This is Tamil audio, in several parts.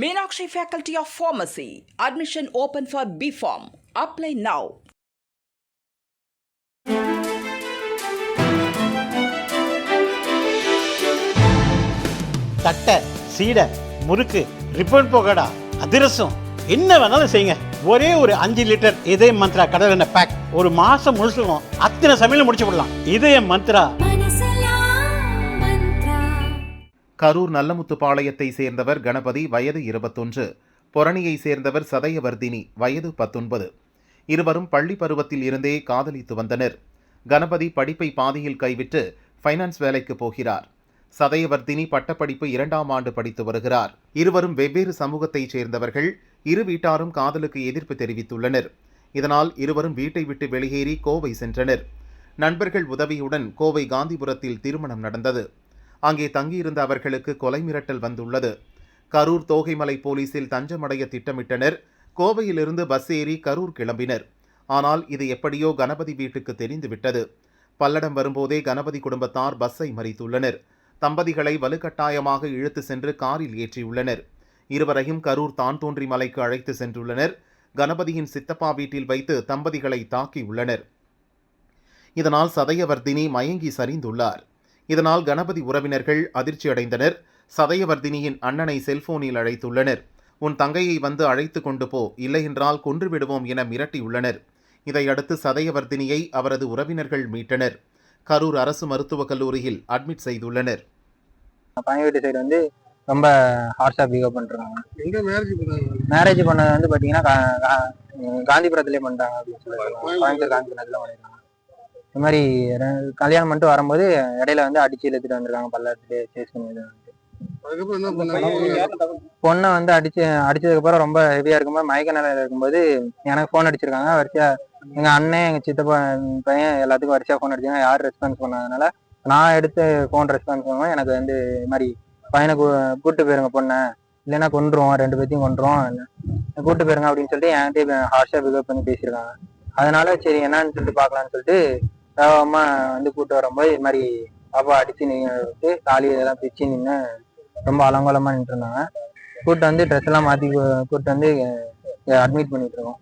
Meenakshi of of admission Admission for for form apply now தட்டை சீடை முறுக்கு ரிப்பன் போகடா அதிரசம். என்ன வேணாலும் செய்யுங்க. ஒரே ஒரு அஞ்சு லிட்டர் இதய மந்த்ரா கடல் எண்ணெய் பேக் ஒரு மாசம் முழுசுக்கும் அத்தனை சமையல் முடிச்சு விடலாம். இதய மந்த்ரா. கரூர் நல்லமுத்துப்பாளையத்தை சேர்ந்தவர் கணபதி வயது இருபத்தொன்று. பொரணியை சேர்ந்தவர் சதயவர்தினி வயது பத்தொன்பது. இருவரும் பள்ளி பருவத்தில் இருந்தே காதலித்து வந்தனர். கணபதி படிப்பை பாதியில் கைவிட்டு ஃபைனான்ஸ் வேலைக்கு போகிறார். சதயவர்தினி பட்டப்படிப்பு இரண்டாம் ஆண்டு படித்து வருகிறார். இருவரும் வெவ்வேறு சமூகத்தைச் சேர்ந்தவர்கள் இரு வீட்டாரும் காதலுக்கு எதிர்ப்பு தெரிவித்துள்ளனர். இதனால் இருவரும் வீட்டை விட்டு வெளியேறி கோவை சென்றனர். நண்பர்கள் உதவியுடன் கோவை காந்திபுரத்தில் திருமணம் நடந்தது. அங்கே தங்கியிருந்த அவர்களுக்கு கொலை மிரட்டல் வந்துள்ளது. கரூர் தோகைமலை போலீசில் தஞ்சமடைய திட்டமிட்டனர். கோவையிலிருந்து பஸ் ஏறி கரூர் கிளம்பினர். ஆனால் இது எப்படியோ கணபதி வீட்டுக்கு தெரிந்துவிட்டது. பல்லடம் வரும்போதே கணபதி குடும்பத்தார் பஸ்ஸை மறித்துள்ளனர். தம்பதிகளை வலுக்கட்டாயமாக இழுத்து சென்று காரில் ஏற்றியுள்ளனர். இருவரையும் கரூர் தான் தோன்றி மலைக்கு அழைத்து சென்றுள்ளனர். கணபதியின் சித்தப்பா வீட்டில் வைத்து தம்பதிகளை தாக்கியுள்ளனர். இதனால் சதயவர்தினி மயங்கி சரிந்துள்ளார். இதனால் கணபதி உறவினர்கள் அதிர்ச்சியடைந்தனர். சதயவர்தினியின் அண்ணனை செல்போனில் அழைத்துள்ளனர். உன் தங்கையை வந்து அழைத்து கொண்டு போ இல்லையென்றால் கொன்று விடுவோம் என மிரட்டியுள்ளனர். இதையடுத்து சதயவர்தினியை அவரது உறவினர்கள் மீட்டனர். கரூர் அரசு மருத்துவக் கல்லூரியில் அட்மிட் செய்துள்ளனர். பையன் வீட்டு சைடு வந்து ரொம்ப ஹார்ஷாக பிஹேவ் பண்ணுறாங்க எங்க மேரேஜ் பண்ணாங்க? மேரேஜ் பண்ணது வந்து பார்த்தீங்கன்னா காந்திபுரத்துலேயே அப்படின்னு கோயம்புத்தூர் காந்திபுரத்தில் பண்ணிருக்காங்க. இந்த மாதிரி கல்யாணம் பண்ணிட்டு வரும்போது இடையில வந்து அடிச்சு இழுத்துட்டு வந்திருக்காங்க பல்லத்துல சேஸ் பண்ணி பொண்ணை வந்து அடிச்சு அடிச்சதுக்கப்புறம் ரொம்ப ஹெவியா இருக்கும்போது மயக்க நிலையில இருக்கும்போது எனக்கு ஃபோன் அடிச்சிருக்காங்க. வரிசையா எங்க அண்ணன் எங்க சித்தப்பா பையன் எல்லாத்துக்கும் வரிசையா ஃபோன் அடிச்சாங்க. யாரும் ரெஸ்பான்ஸ் பண்ணாதனால நான் எடுத்து ஃபோன் ரெஸ்பான்ஸ் பண்ணுவோம் எனக்கு வந்து இது மாதிரி பையனை கூ- கூட்டு போயிருங்க பொண்ணை. இல்லைன்னா கொண்டுருவோம் ரெண்டு பேத்தையும் கொண்டுருவோம் கூட்டு போயிருங்க அப்படின்னு சொல்லிட்டு என்கிட்ட ஹார்ஷா பிகப் பண்ணி பேசியிருக்காங்க. அதனால சரி என்னன்னு சொல்லிட்டு பார்க்கலாம்னு சொல்லிட்டு வேகமா வந்து கூட்டு வரும்போது இது மாதிரி பாப்பா அடிச்சு நின்று தாலி இதெல்லாம் பிச்சு நின்று ரொம்ப அலங்கோலமா நின்று இருந்தாங்க கூட்டு வந்து ட்ரெஸ் எல்லாம் மாத்தி கூப்பிட்டு கூட்டு வந்து அட்மிட் பண்ணிட்டு இருக்கோம்.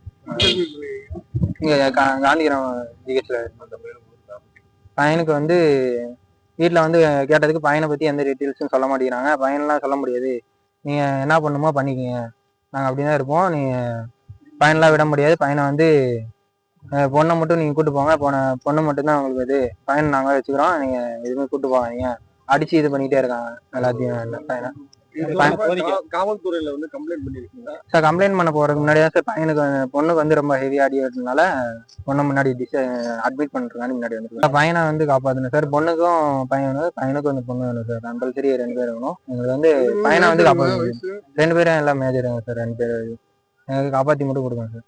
இங்க கா- காந்திகிராம் ஜிஹெச்ல பையனுக்கு வந்து வீட்டில் வந்து கேட்டதுக்கு பையனை பத்தி எந்த டீட்டெயில்ஸும் சொல்ல மாட்டேங்கிறாங்க. பையன்லாம் சொல்ல முடியாது. நீங்க என்ன பண்ணுமோ நாங்கள் நாங்க அப்படிதான் இருப்போம். நீங்க பையன்லாம் விட முடியாது. பையனை வந்து பொண்ணை மட்டும் நீங்க கூட்டு போங்க. பொண்ணை பொண்ணு மட்டும்தான் உங்களுக்கு இது. பையனை நாங்க வச்சுக்கிறோம். நீங்க எதுவுமே கூட்டு போகாதீங்க. அடிச்சு இது பண்ணிட்டே இருக்காங்க. எல்லாத்தையும் பையனை. காவல்துறையில வந்து கம்ப்ளைண்ட் பண்ணிருக்கீங்க சார் கம்ப்ளைண்ட் பண்ண போறதுக்கு முன்னாடி சார் பையனுக்கு பொண்ணுக்கு வந்து ரொம்ப ஹெவி ஆடிக்கிறதுனால பொண்ணை முன்னாடி அட்மிட் பண்றதுனால முன்னாடி வந்து பையனை வந்து காப்பாத்தணும் சார். பொண்ணுக்கும் பையன் வேணும் பையனுக்கும் வந்து பொண்ணு வேணும் சார். கம்பல்சரி ரெண்டு பேர் வேணும். எங்களுக்கு வந்து பையனை வந்து காப்பாற்றணும் வயசு? ரெண்டு பேரும் எல்லாம் மேஜருங்க சார். ரெண்டு பேர் எங்களுக்கு காப்பாத்தி மட்டும் கொடுங்க சார்.